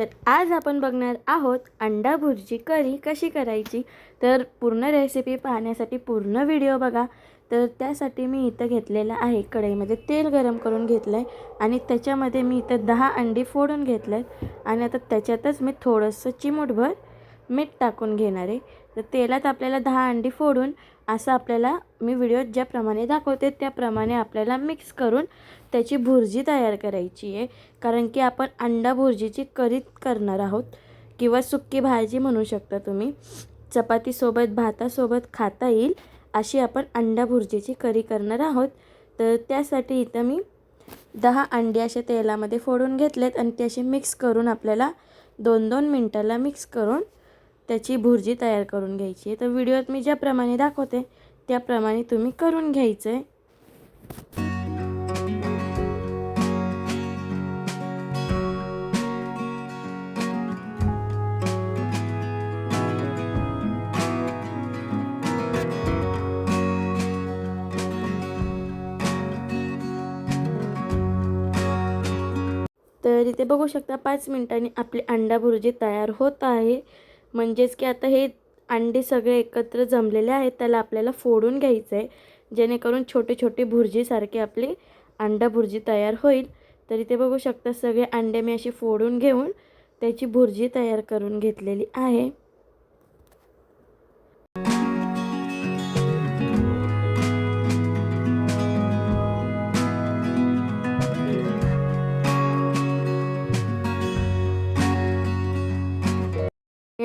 तर आज आपण बघणार आहोत अंडा भुर्जी करी कशी करायची? तर पूर्ण रेसिपी पाहण्यासाठी पूर्ण व्हिडिओ बघा. तर त्यासाठी मी इथं घेतलेलं आहे कढईमध्ये तेल गरम करून घेतलं आहे आणि त्याच्यामध्ये मी इथं दहा अंडी फोडून घेतलं आहेत आणि आता त्याच्यातच मी थोडंसं चिमूटभर मीठ टाकून घेणार आहे. तर तेलात आपल्याला दहा अंडी फोडून असं आपल्याला मी व्हिडिओत ज्याप्रमाणे दाखवते त्याप्रमाणे आपल्याला मिक्स करून त्याची भुर्जी तयार करायची आहे. कारण की आपण अंडा भुर्जीची करीत करणार आहोत किंवा सुक्की भाजी म्हणू शकता तुम्ही. चपातीसोबत भातासोबत खाता येईल अशी आपण अंडा भुर्जीची करी करणार आहोत. तर त्यासाठी इथं मी दहा अंडी अशा तेलामध्ये फोडून घेतलेत आणि ते असे मिक्स करून आपल्याला दोन दोन मिनटाला मिक्स करून त्याची भुर्जी तयार करून घ्यायची आहे. तर व्हिडिओत मी ज्याप्रमाणे दाखवते त्याप्रमाणे तुम्ही करून घ्यायचं आहे तर इथे बघू शकता पाच मिनिटांनी आपली अंडा भुर्जी तयार होत आहे. म्हणजेच की आता हे अंडे सगळे एकत्र जमलेले आहेत त्याला आपल्याला फोडून घ्यायचं आहे जेणेकरून छोटे छोटे भुर्जीसारखे आपली अंडा भुर्जी तयार होईल. तरी ते बघू शकता सगळे अंडे मी असे फोडून घेऊन त्याची भुर्जी तयार करून घेतलेली आहे.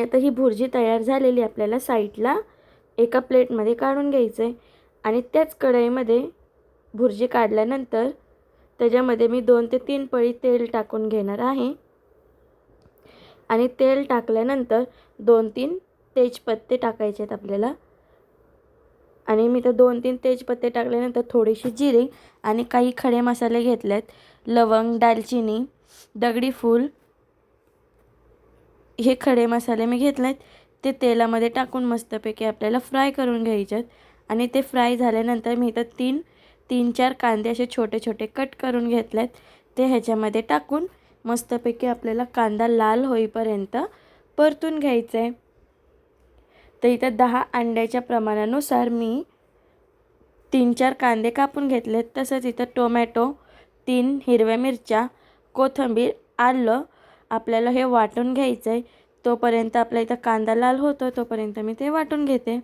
आता ही भुर्जी तयार झालेली आपल्याला साईडला एका प्लेटमध्ये काढून घ्यायचं आहे आणि त्याच कढईमध्ये भुर्जी काढल्यानंतर त्याच्यामध्ये मी दोन ते तीन पळी तेल टाकून घेणार आहे. आणि तेल टाकल्यानंतर दोन तीन तेजपत्ते टाकायचे आहेत आपल्याला. आणि मी तर दोन तीन तेजपत्ते टाकल्यानंतर थोडीशी जिरे आणि काही खडे मसाले घेतले आहेत लवंग दालचिनी दगडी फूल हे खडे मसाले मी घेतले आहेत ते तेलामध्ये टाकून मस्तपैकी आपल्याला फ्राय करून घ्यायचे आहेत आणि ते फ्राय झाल्यानंतर मी इथं तीन तीन चार कांदे असे छोटे छोटे कट करून घेतले आहेत ते ह्याच्यामध्ये टाकून मस्तपैकी आपल्याला कांदा लाल होईपर्यंत परतून घ्यायचं. आहे तर इथं दहा अंड्याच्या प्रमाणानुसार मी तीन चार कांदे कापून घेतलेत. तसंच इथं टोमॅटो तीन हिरव्या मिरच्या कोथिंबीर आलं आपल्याला हे वाटून घ्यायचं आहे तोपर्यंत आपल्या इथं कांदा लाल होतो तोपर्यंत मी ते वाटून घेते.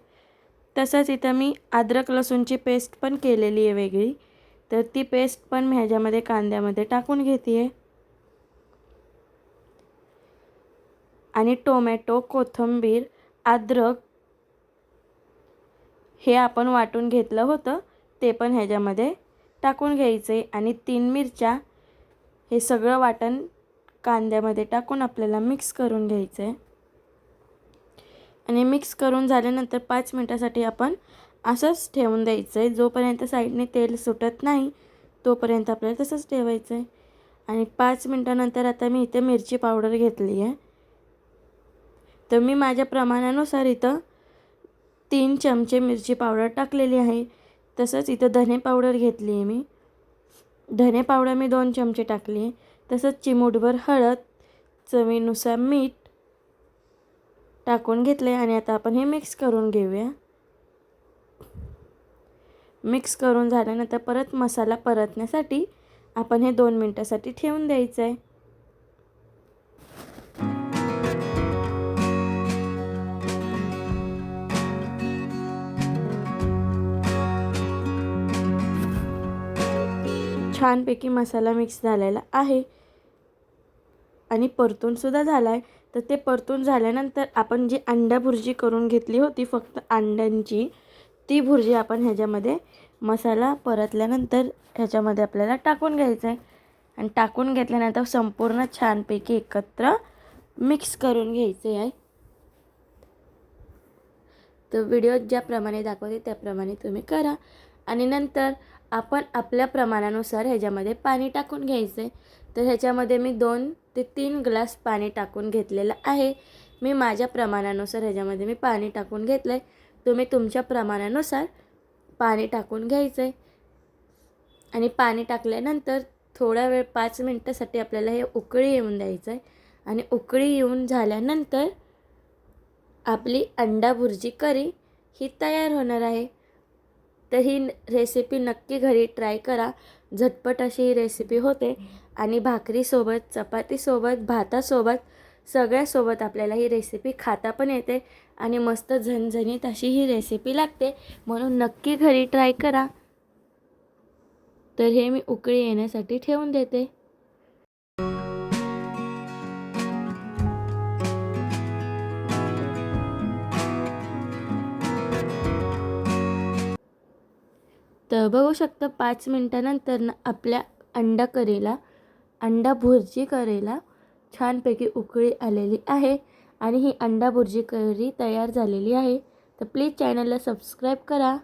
तसंच इथं मी अद्रक लसूणची पेस्ट पण केलेली आहे वेगळी. तर ती पेस्ट पण मी ह्याच्यामध्ये कांद्यामध्ये टाकून घेते आहे आणि टोमॅटो कोथिंबीर अद्रक हे आपण वाटून घेतलं होतं ते पण ह्याच्यामध्ये टाकून घ्यायचं आहे आणि तीन मिरच्या हे सगळं वाटण कांद्यामध्ये टाकून आपल्याला मिक्स करून घ्यायचं आहे आणि मिक्स करून झाल्यानंतर पाच मिनटासाठी आपण असंच ठेवून द्यायचं आहे जोपर्यंत साईडने तेल सुटत नाही तोपर्यंत आपल्याला तसंच ठेवायचं आहे आणि पाच मिनटानंतर आता मी इथे मिरची पावडर घेतली आहे. तर मी माझ्या प्रमाणानुसार इथं तीन चमचे मिरची पावडर टाकलेली आहे. तसंच इथं धने पावडर घेतली आहे मी. धने पावडर मी दोन चमचे टाकली आहे. तसंच चिमूटभर हळद चवीनुसार मीठ टाकून घेतले आणि आता आपण हे मिक्स करून घेऊया. मिक्स करून झाल्यानंतर परत मसाला परतण्यासाठी आपण हे दोन मिनटासाठी ठेवून द्यायचं आहे छानपैकी मसाला मिक्स झालेला आहे. आणि परतूनसुद्धा झाला आहे तर ते परतून झाल्यानंतर आपण जी अंडा भुर्जी करून घेतली होती फक्त अंड्यांची ती भुर्जी आपण ह्याच्यामध्ये मसाला परतल्यानंतर ह्याच्यामध्ये आपल्याला टाकून घ्यायचं आहे आणि टाकून घेतल्यानंतर संपूर्ण छानपैकी एकत्र मिक्स करून घ्यायचे आहे तर व्हिडिओ ज्याप्रमाणे दाखवते त्याप्रमाणे तुम्ही करा. आणि नंतर आपण आपल्या प्रमाणानुसार ह्याच्यामध्ये पाणी टाकून घ्यायचं आहे तर ह्याच्यामध्ये मी दोन ते तीन ग्लास पाणी टाकून घेतलेलं आहे. मी माझ्या प्रमाणानुसार ह्याच्यामध्ये मी पाणी टाकून घेतलं आहे तुम्ही तुमच्या प्रमाणानुसार पाणी टाकून घ्यायचं आहे आणि पाणी टाकल्यानंतर थोडा वेळ पाच मिनटासाठी आपल्याला हे उकळी येऊन द्यायचं आहे आणि उकळी येऊन झाल्यानंतर आपली अंडा भुर्जी करी ही तयार होणार आहे. तर ही रेसिपी नक्की घरी ट्राय करा. झटपट अशी ही रेसिपी होते. आणि भाकरीसोबत चपातीसोबत भातासोबत सगळ्यासोबत आपल्याला ही रेसिपी खाता पण येते. आणि मस्त झणझणीत अशी ही रेसिपी लागते. म्हणून नक्की घरी ट्राय करा. तर हे मी उकळी येण्यासाठी ठेवून देते. तर बघू शकता पाच मिनटानंतर ना आपल्या अंडा करेला अंडा भुर्जी करेला छानपैकी उकळी आलेली आहे आणि ही अंडा भुर्जी करी तयार झालेली आहे. तर प्लीज चॅनलला सबस्क्राईब करा.